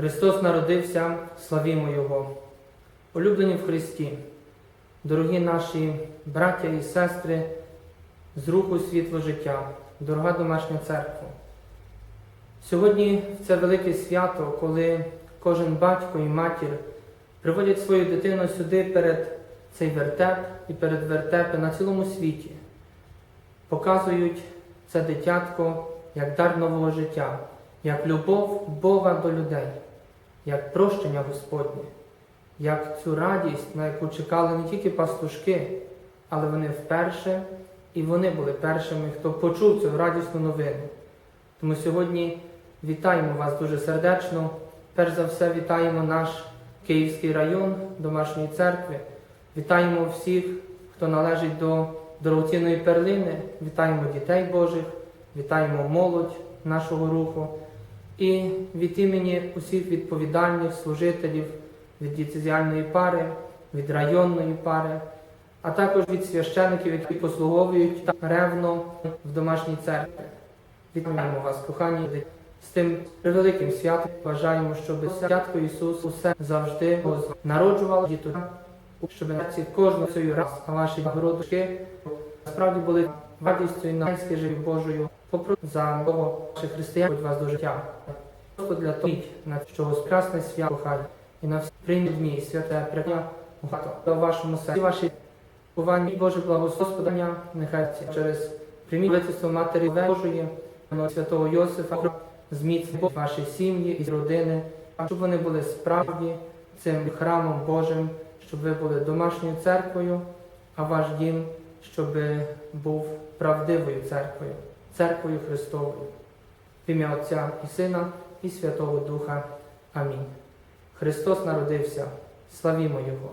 Христос народився, славімо Його. Улюблені в Христі, дорогі наші браття і сестри з руху світло життя, дорога домашня церква. Сьогодні це велике свято, коли кожен батько і матір приводять свою дитину сюди перед цей вертеп і перед вертепи на цілому світі, показують це дитятко як дар нового життя, як любов Бога до людей, як прощення Господнє, як цю радість, на яку чекали не тільки пастушки, але вони вперше і вони були першими, хто почув цю радісну новину. Тому сьогодні вітаємо вас дуже сердечно. Перш за все, вітаємо наш Київський район домашньої церкви. Вітаємо всіх, хто належить до дорогоцінної перлини. Вітаємо дітей Божих, вітаємо молодь нашого руху. І від імені усіх відповідальних служителів від діцезіальної пари, від районної пари, а також від священиків, які послуговують ревно в домашній церкві. Вітаємо вас, кохані, з тим превеликим святом. Бажаємо, щоб святко Ісус усе завжди народжувало дітей, щоб на ці кожного раз, ваші городочки справді були радістю і живі Божою. Попрошу за Бога ваших християн будь вас до життя. Просто для того, на чого прекрасне свято хай і на всі приймі дні, святе прикня багато в вашому серці. Ваші Буванні Боже благословення, нехай через примітництво Матері Божої, святого Йосифа, зміцнити ваші сім'ї і родини, щоб вони були справді цим храмом Божим, щоб ви були домашньою церквою, а ваш дім, щоб був правдивою церквою, церквою Христовою. В ім'я Отця і Сина, і Святого Духа. Амінь. Христос народився. Славімо Його!